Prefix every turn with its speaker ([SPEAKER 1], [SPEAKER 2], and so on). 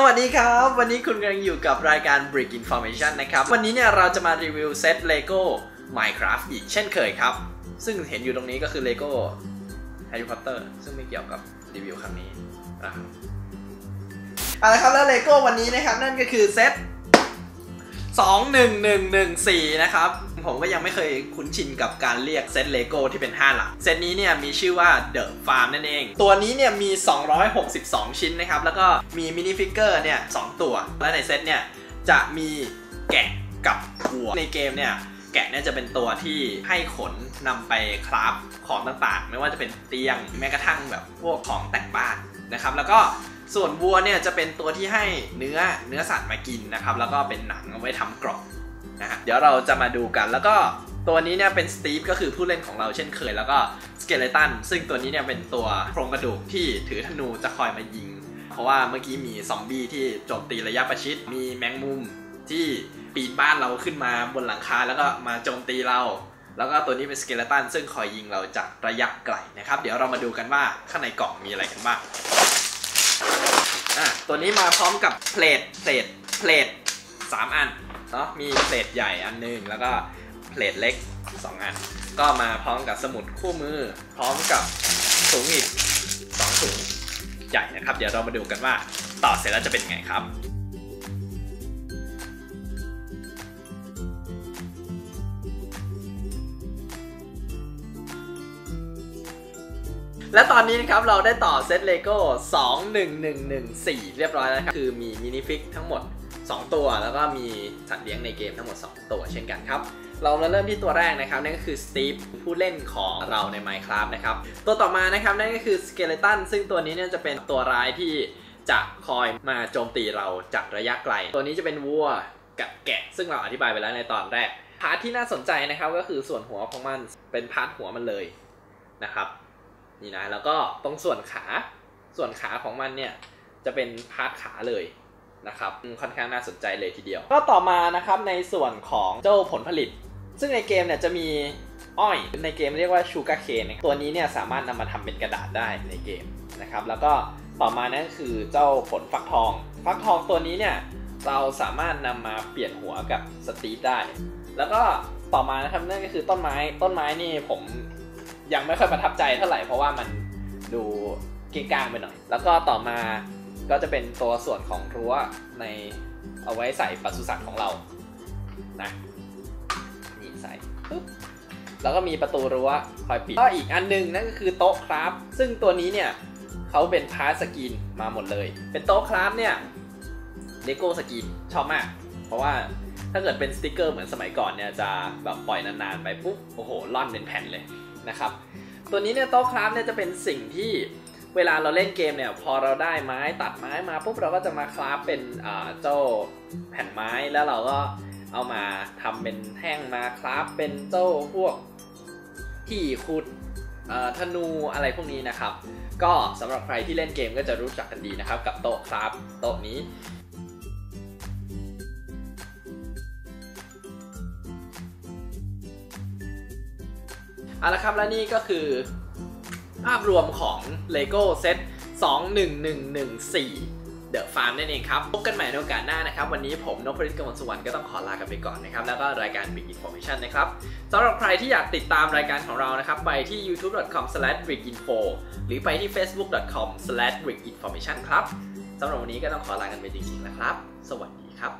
[SPEAKER 1] สวัสดีครับ วันนี้คุณกำลังอยู่กับรายการ Brick Information นะครับ วันนี้เนี่ยเราจะมารีวิวเซต Lego Minecraft อีกเช่นเคยครับ ซึ่งเห็นอยู่ตรงนี้ก็คือ Lego Harry Potter ซึ่งไม่เกี่ยวกับรีวิวครั้งนี้นะครับเอาละครับแล้ว Lego วันนี้นะครับ นั่นก็คือเซต21114 นะครับ ผมก็ยังไม่เคยคุ้นชินกับการเรียกเซตเลโก้ที่เป็น 5 หลัก เซตนี้เนี่ยมีชื่อว่า The Farm นั่นเอง ตัวนี้เนี่ยมี 262 ชิ้นนะครับ แล้วก็มีมินิฟิกเกอร์เนี่ย2ตัว และในเซตเนี่ยจะมีแกะกับวัวในเกมเนี่ยแกะเนี่ยจะเป็นตัวที่ให้ขนนำไปคราฟของต่างๆ ไม่ว่าจะเป็นเตียงแม้กระทั่งแบบพวกของแต่งบ้านนะครับ แล้วก็ส่วนวัวเนี่ยจะเป็นตัวที่ให้เนื้อเนื้อสัตว์มากินนะครับ แล้วก็เป็นหนังเอาไว้ทำกรอบ นะฮะเดี๋ยวเราจะมาดูกันแล้วก็ตัวนี้เนี่ยเป็นสตีฟก็คือผู้เล่นของเราเช่นเคย แล้วก็สเกเลตันซึ่งตัวนี้เนี่ยเป็นตัวโครงกระดูกที่ถือธนูจะคอยมายิง เพราะว่าเมื่อกี้มีซอมบี้ที่โจมตีระยะประชิด มีแมงมุมที่ปีนบ้านเราขึ้นมาบนหลังคาแล้วก็มาโจมตีเรา แล้วก็ตัวนี้เป็นสเกเลตันซึ่งคอยยิงเราจากระยะไกลนะครับเดี๋ยวเรามาดูกันว่าข้างในกล่องมีอะไรกันบ้างอะตัวนี้มาพร้อมกับเพลทเพลทเพลทสามอัน เนาะมีเพลทใหญ่อันหนึงแล้วก็เพลทเล็ก 2 อัน ก็มาพร้อมกับสมุดคู่มือ พร้อมกับถุงอีก2ถุงใหญ่นะครับ เดี๋ยวเรามาดูกันว่าต่อเสร็จแล้วจะเป็นไงครับและตอนนี้นะครับเราได้ต่อเซตเลโก้21114 เรียบร้อยแล้วครับ คือมีมินิฟิกทั้งหมด 2 ตัวแล้วก็มีสัตว์เลี้ยงในเกมทั้งหมด 2 ตัวเช่นกันครับ เราเริ่มที่ตัวแรกนะครับนั่นก็คือสตีฟผู้เล่นของเราใน Minecraft นะครับตัวต่อมานะครับนั่นก็คือสเกเลตันซึ่งตัวนี้เนี่ยจะเป็นตัวร้ายที่จะคอยมาโจมตีเราจากระยะไกล ตัวนี้จะเป็นวัวกับแกะ ซึ่งเราอธิบายไปแล้วในตอนแรกพาร์ทที่น่าสนใจนะครับก็คือส่วนหัวของมันเป็นพาร์ทหัวมันเลยนะครับนี่นะแล้วก็ตรงส่วนขาส่วนขาของมันเนี่ยจะเป็นพาร์ทขาเลย นะครับค่อนข้างน่าสนใจเลยทีเดียว ก็ต่อมานะครับในส่วนของเจ้าผลผลิต ซึ่งในเกมเนี่ยจะมีอ้อยในเกมเรียกว่าชูการ์เคนตัวนี้เนี่ยสามารถนำมาทำเป็นกระดาษได้ในเกมนะครับแล้วก็ต่อมานั่นคือเจ้าผลฟักทอง ฟักทองตัวนี้เนี่ยเราสามารถนำมาเปลี่ยนหัวกับสตีฟได้ แล้วก็ต่อมานะครับนั่นก็คือต้นไม้ต้นไม้นี่ผมยังไม่ค่อยประทับใจเท่าไหร่เพราะว่ามันดูเก้งกางไปหน่อย แล้วก็ต่อมา ก็จะเป็นตัวส่วนของรั้วในเอาไว้ใส่ปศุสัตว์ของเรานะนี่ใส่ปุ๊บแล้วก็มีประตูรั้วคอยปิดก็อีกอันหนึงนั่นก็คือโต๊ะคราฟซึ่งตัวนี้เนี่ยเขาเป็นพาสกรีนมาหมดเลย เป็นโต๊ะคราฟเนี่ยเลโก้สกรีนชอบมาก เพราะว่าถ้าเกิดเป็นสติกเกอร์เหมือนสมัยก่อนเนี่ยจะแบบปล่อยนานๆไปปุ๊บโอ้โหล่อนเป็นแผ่นเลยนะครับ ตัวนี้เนี่ยโต๊ะคราฟเนี่ยจะเป็นสิ่งที่ เวลาเราเล่นเกมเนี่ยพอเราได้ไม้ตัดไม้มาปุ๊บเราก็จะมาคราฟเป็นเจ้าแผ่นไม้แล้วเราก็เอามาทำเป็นแท่งมาคราฟเป็นเจ้าพวกที่ขุดธนูอะไรพวกนี้นะครับ ก็สำหรับใครที่เล่นเกมก็จะรู้จักกันดีนะครับ กับโต๊ะคราฟโต๊ะนี้เอาละครับและนี่ก็คือาพรวมของ LEGO Set 21114 The Farm นั่นเองครับ พบกันใหม่ในโอกาสหน้านะครับ วันนี้ผมนพฤทธิ์กมลสุวรรณก็ต้องขอลากันไปก่อนนะครับ แล้วก็รายการ Big Information นะครับสำหรับใครที่อยากติดตามรายการของเรานะครับ ไปที่ youtube.com/biginfo หรือไปที่ facebook.com/briginformation ครับสำหรับวันนี้ก็ต้องขอลากันไปจริงๆนะครับ สวัสดีครับ